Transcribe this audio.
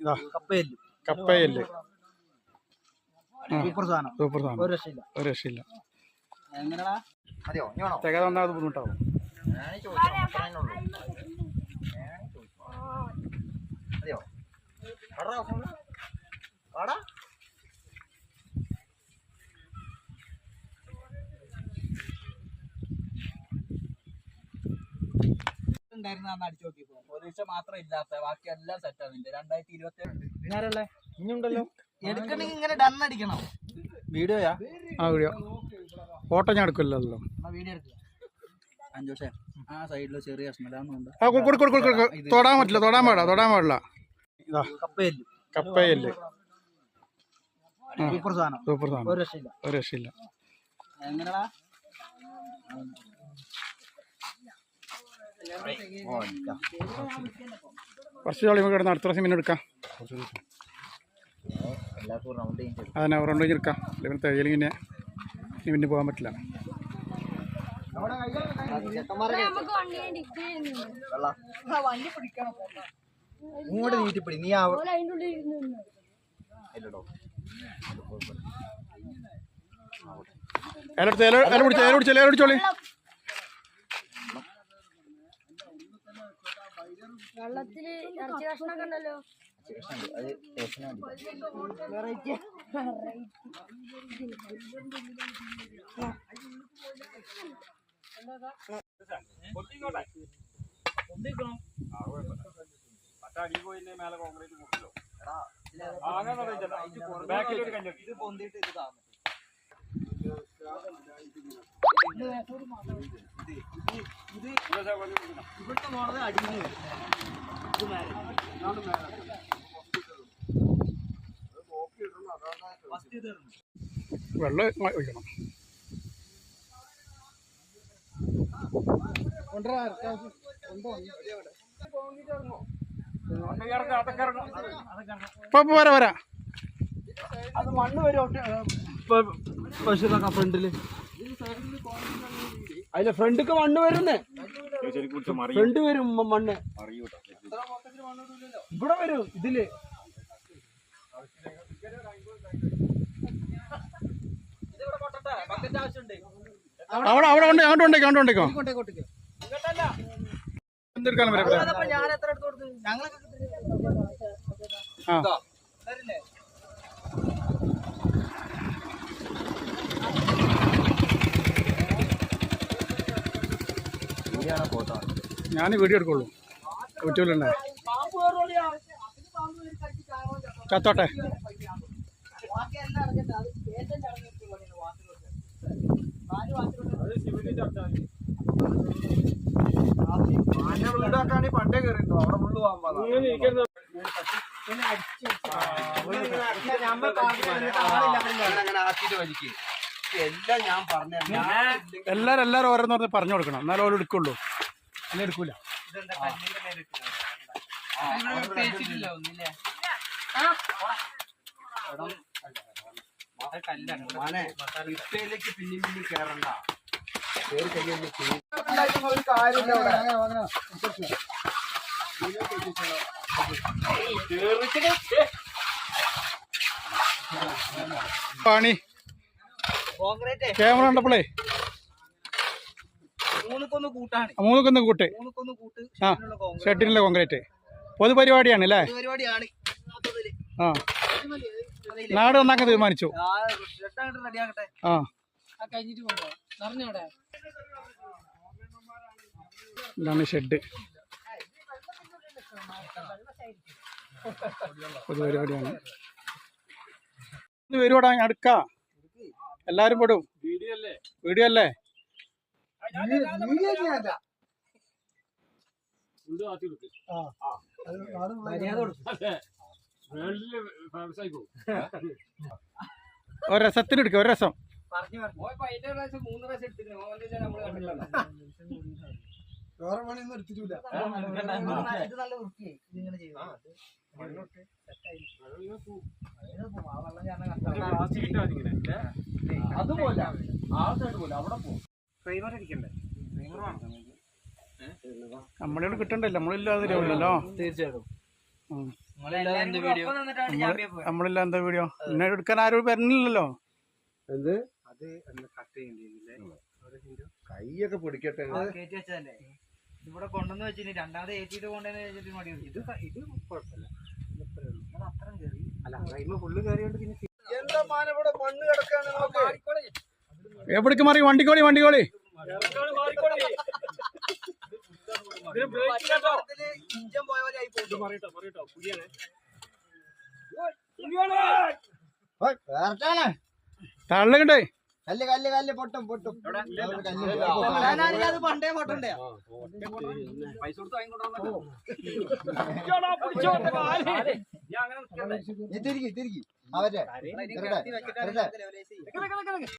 ഇതാ സൂപ്പർ സാധനം. സൂപ്പർ സാധനം. ഒരു രക്ഷയില്ല. ഒരു രക്ഷയില്ല. തിക തന്നാൽ ബുദ്ധിമുട്ടാവും. ഉണ്ടായിരുന്ന അടിച്ചു നോക്കിയപ്പോ ഒരീക്ഷ മാത്രം ഇല്ലാത്ത ബാക്കി എല്ലാം സെറ്റ് ഇതിന്റെ രണ്ടായിരത്തി ഇരുപത്തി ഞാനല്ലേ ഇനിയുണ്ടല്ലോ. എടുക്കണെങ്കിൽ ഇങ്ങനെ ഡൺ അടിക്കണം. വീഡിയോയാ ആ വീഡിയോ ഫോട്ടോ ഞാൻ എടുക്കില്ലല്ലോ. വീഡിയോ എടുക്കുക അഞ്ചോഷേ ആ സൈഡിൽ ചെറിയ കഷ്ണലാന്നുണ്ട് ആ കൊടു കൊടു കൊടു കൊടു തൊടാൻ പറ്റില്ല തൊടാൻ പാടില്ല തൊടാൻ പാടില്ല. കപ്പയല്ലേ. കപ്പയല്ലേ. സൂപ്പർ സാധനം. സൂപ്പർ സാധനം. ഒരു രക്ഷയില്ല. ഒരു രക്ഷയില്ല. ഇതാ. കുറച്ച് ചോളി നമുക്ക് കിടന്ന് അടുത്ത പ്രാവശ്യം പിന്നെ എടുക്കാം. ചെയ്യും അതന്നെ റൗണ്ട് കഴിഞ്ഞ് എടുക്കാം. അല്ലെങ്കിൽ പിന്നെ ഇനി പിന്നെ പോകാൻ പറ്റില്ല. ഇങ്ങോട്ട് നീട്ടിപ്പിടി. നീ ആ അതുപോലെ വെള്ളത്തിൽ ഇറച്ചി കഷ്ണൊക്കെ ഉണ്ടല്ലോ. ടേസ്റ്റിന് വേണ്ടി ഇത് പൊന്തിട്ട് ഇത് താന്നു ഇവിടുത്തെ മോളത് അടിഞ്ഞു. വെള്ളം ഒഴിക്കണം. ഇപ്പൊ വരാ അത് മണ്ണ് ഫ്രണ്ടിൽ. അതിന്റെ ഫ്രണ്ടിക്ക് മണ്ണ് വരുന്നേ. ഫ്രണ്ട് വരും മണ്ണ്. ഇവിടെ വരും ഇതിൽ. അവിടെ അവിടെ ഉണ്ട് അങ്ങോട്ട് ഉണ്ടേക്കോ അങ്ങോട്ട് ഉണ്ടേക്കോ എന്തെടുക്കാനും ഞങ്ങളൊക്കെ ആ. ഞാൻ വീഡിയോ എടുക്കുള്ളൂ. യൂട്യൂബിലുണ്ടേ. ചത്തോട്ടെ. പണ്ടേ കയറിട്ടോ അവിടെ എല്ലാം ഞാൻ പറഞ്ഞു എല്ലാരും എല്ലാരും ഓരോന്നു പറഞ്ഞ് പറഞ്ഞു കൊടുക്കണം. എന്നാലും ഓരോ എടുക്കുള്ളൂ. അല്ലെ എടുക്കൂല മോനെ ഇഷ്ടയിലേക്ക് പിന്നെയും പിന്നെയും കേറണ്ട. കേറി ഒരു പണി. കോൺക്രീറ്റ്. ക്യാമറ കണ്ടപ്പോളേ. മൂന്നുക്കൊന്ന് കൂട്ടാണ്. മൂന്നൊക്കൊന്ന് കൂട്ട്. മൂന്നുക്കൊന്ന് കൂട്ട് ആ ഷെഡിനുള്ള കോൺക്രീറ്റ്. പൊതുപരിപാടിയാണ് അല്ലേ? പരിപാടിയാണ് ആ. നാട് നന്നാക്കാൻ തീരുമാനിച്ചു. ആ ഇതാണ് ഷെഡ്. പൊതുപരിപാടിയാണ്. വരുവാടാ അടുക്ക. എല്ലാരും പെടും. വീഡിയോ അല്ലേ? മര്യാദ എടുക്കും ഒരു രസത്തിന് എടുക്കുക ഒരു രസം. പറഞ്ഞു പറഞ്ഞു. മൂന്ന് പ്രാവശ്യം എടുത്തിട്ട് നമ്മൾ കണ്ടിട്ടുണ്ടോ ഇത് നല്ല നമ്മളോട് നമ്മളിവിടെ കിട്ടണ്ടല്ലോ നമ്മളില്ലാതെ ഇല്ലല്ലോ തീർച്ചയായിട്ടും. ഉം. നമ്മൾ നമ്മളില്ല എന്താ വീഡിയോ? എന്നെ എടുക്കാൻ ആരും വരുന്നില്ലല്ലോ. എന്ത്? അത് കൈയൊക്കെ പിടിക്കട്ടെ. ഇവിടെ കൊണ്ടുവന്ന് വെച്ചിന്. രണ്ടാമത് ഏറ്റിട്ട് കൊണ്ടുവന്ന് വെച്ചിട്ട് മടി ഇത് ഇത് കുഴപ്പമില്ല. അത്രയും കയറി എന്താ മാനവിടെ മണ്ണ് കിടക്കാണ് എവിടേക്ക് മാറി? വണ്ടിക്കോളി വണ്ടിക്കോളി. തള്ളുകണ്ടേ കല്ല് കല്ല് കല്ല് പൊട്ടും പൊട്ടും പണ്ടേ പൊട്ടണ്ടേ തിരികെ തിരികെ അവരെ